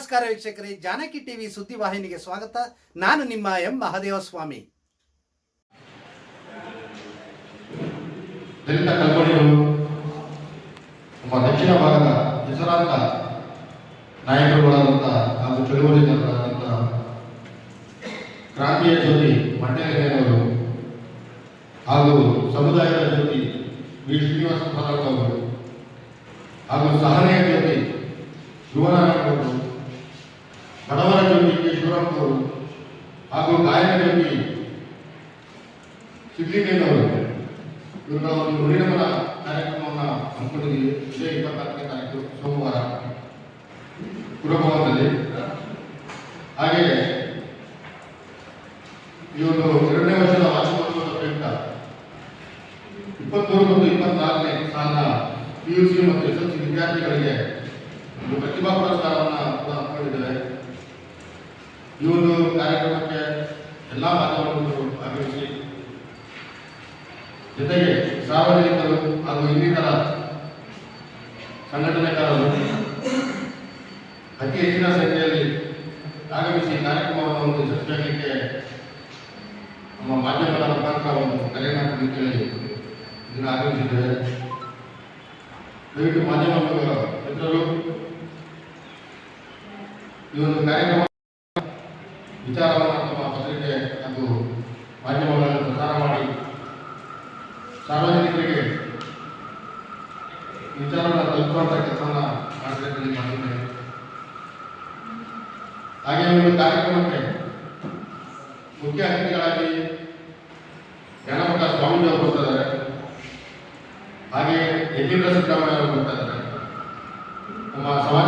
ನಮಸ್ಕಾರ ವೀಕ್ಷಕರೇ, ಜಾನಕಿ ಟಿವಿ ಸುದ್ದಿವಾಹಿನಿಗೆ ಸ್ವಾಗತ. ನಾನು ನಿಮ್ಮ ಎಂ. ಮಹದೇವಸ್ವಾಮಿ. ದಲಿತ ಕಲ್ಪನೆಗಳು ನಮ್ಮ ದಕ್ಷಿಣ ಭಾಗದ ಹೆಸರಾಂತ ನಾಯಕರುಗಳಾದಂತಹ ಹಾಗೂ ಚಳುವಳಿದಾರರಾದಂಥ ಕ್ರಾಂತಿಯ ಜ್ಯೋತಿ ಮಂಡ್ಯನವರು ಹಾಗೂ ಸಮುದಾಯದ ಜ್ಯೋತಿ ವಿ. ಶ್ರೀನಿವಾಸ ಅವರು ಹಾಗೂ ಸಹನೆಯ ಜ್ಯೋತಿ ಶಿವನಾರಾಯಣ ಬಡವರ ಶಿವರಾಮವರು ಹಾಗೂ ಗಾಯಕರಲ್ಲಿ ಜ್ಯೋತಿ ಇವರ ಒಂದು ಋಣಮನ ಕಾರ್ಯಕ್ರಮವನ್ನು ಹಮ್ಮಿಕೊಂಡಿದ್ದೀವಿ. ವಿಜಯ ಇಪ್ಪತ್ನಾಲ್ಕನೇ ತಾರೀಕು ಸೋಮವಾರ ಪುರಭವನದಲ್ಲಿ. ಹಾಗೆ ಈ ಒಂದು ಎರಡನೇ ವರ್ಷದ ವಾರ್ಷಿಕೋತ್ಸವದ ಪ್ರಯುಕ್ತ ಇಪ್ಪತ್ಮೂರು ಮತ್ತು ಇಪ್ಪತ್ನಾಲ್ಕನೇ ಸಾಲಿನ ಪಿ ಯು ಸಿ ಮತ್ತು ಎಸ್ ಎಲ್ ಸಿ ವಿದ್ಯಾರ್ಥಿಗಳಿಗೆ ಒಂದು ಪ್ರತಿಭಾ ಪುರಸ್ಕಾರವನ್ನು ಕೂಡ ಹಮ್ಮಿಕೊಂಡಿದ್ದೇವೆ ಈ ಒಂದು ಕಾರ್ಯಕ್ರಮಕ್ಕೆ ಎಲ್ಲ ಮಾಧ್ಯಮಗಳು ಆಗಮಿಸಿ, ಜೊತೆಗೆ ಸಾರ್ವಜನಿಕರು ಹಾಗೂ ಇನ್ನಿತರ ಸಂಘಟನೆಕಾರರು ಅತಿ ಹೆಚ್ಚಿನ ಸಂಖ್ಯೆಯಲ್ಲಿ ಆಗಮಿಸಿ ಕಾರ್ಯಕ್ರಮವನ್ನು ಯಶಸ್ವಿಯಾಗಲಿಕ್ಕೆ ನಮ್ಮ ಮಾಧ್ಯಮದ ಮುಖಾಂತರ ಒಂದು ಕರೆಯನ್ನು ಕೊಡಲಿಕ್ಕೆ ಇದನ್ನು ಆಗಮಿಸಿದ್ದೇವೆ. ದಯವಿಟ್ಟು ಮಾಧ್ಯಮ ಮಿತ್ರರು, ಈ ಒಂದು ಕಾರ್ಯಕ್ರಮ ವಿಚಾರವನ್ನು ತಮ್ಮ ಪತ್ರಿಕೆ ಅದು ಮಾಧ್ಯಮಗಳನ್ನು ಪ್ರಸಾರ ಮಾಡಿ ಸಾರ್ವಜನಿಕರಿಗೆ ವಿಚಾರವನ್ನು ತಲುಪುವಂಥ ಕೆಲಸವನ್ನು ಮಾಡಿದ್ದೇನೆ ಮಾಡಿದ್ದೇನೆ ಹಾಗೆ ಒಂದು ಕಾರ್ಯಕ್ರಮಕ್ಕೆ ಮುಖ್ಯ ಅತಿಥಿಗಳಾಗಿ ಜ್ಞಾನಪಟ್ಟ ಸ್ವಾಮೀಜಿ ಅವರು ಬರ್ತಾರೆ ಹಾಗೆ ಯತೀಂದ್ರ ಸಿದ್ದರಾಮಯ್ಯ ಅವರು ಬರ್ತಾ ಇದ್ದಾರೆ. ನಮ್ಮ ಸಮಾಜ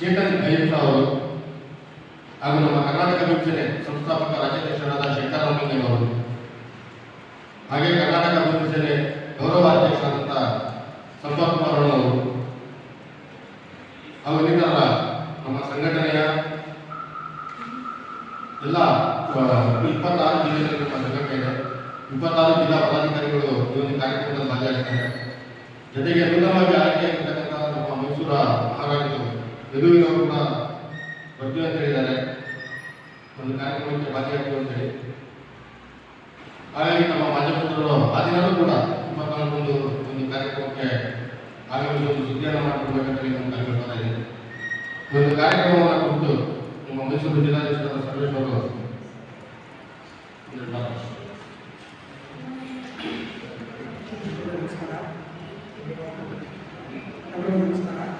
ಚೇತನ್ ಅಹಿಂಸಾ ಅವರು ಹಾಗೂ ನಮ್ಮ ಕರ್ನಾಟಕ ವಿಭಜನೆ ಸಂಸ್ಥಾಪಕ ರಾಜ್ಯಾಧ್ಯಕ್ಷರಾದ ಅವರು. ಹಾಗೆ ಕರ್ನಾಟಕ ವಿಭಜನೆ ಗೌರವಾಧ್ಯಕ್ಷರಾದಂಥ ಸಂಪತ್ ಕುಮಾರ್ ಅವರು. ಹಾಗೂ ಇನ್ನಿತರ ನಮ್ಮ ಸಂಘಟನೆಯ ಎಲ್ಲ ಇಪ್ಪತ್ತಾರು ಜಿಲ್ಲೆಗಳಲ್ಲಿ ಸಂಘಟನೆ ಇಪ್ಪತ್ತಾರು ಜಿಲ್ಲಾ ಪದಾಧಿಕಾರಿಗಳು ಈ ಒಂದು ಕಾರ್ಯಕ್ರಮದಲ್ಲಿ ಭಾಗಿಯಾಗಿದ್ದಾರೆ. ಜೊತೆಗೆ ನೂತನವಾಗಿ ಯದುವೀರವರು ಕೂಡ ಬರ್ತೀವಿ ಅಂತ ಹೇಳಿದ್ದಾರೆ. ಒಂದು ಕಾರ್ಯಕ್ರಮಕ್ಕೆ ಭಾಗಿಯಾಗ್ತೀವಿ ಅಂತ ಹೇಳಿ ಹಾಗಾಗಿ ನಮ್ಮ ಮಾಧ್ಯಮದವರು ಆ ದಿನವೂ ಕೂಡ ಇಪ್ಪತ್ನಾಲ್ಕೊಂದು ಒಂದು ಕಾರ್ಯಕ್ರಮಕ್ಕೆ ಆಗಮಿಸಿ ಒಂದು ಸುದ್ದಿಯನ್ನು ಮಾಡಿಕೊಡ್ಬೇಕಂತ ನಮ್ಮ ಕಾರ್ಯಕ್ರಮ ಈ ಒಂದು ಕಾರ್ಯಕ್ರಮವನ್ನು ಕುರಿತು ನಮ್ಮ ಮೈಸೂರು ಜಿಲ್ಲಾಧೀಶರ ಸರ್ವೇಶ್ ಅವರು ನಮಸ್ಕಾರ ನಮಸ್ಕಾರ.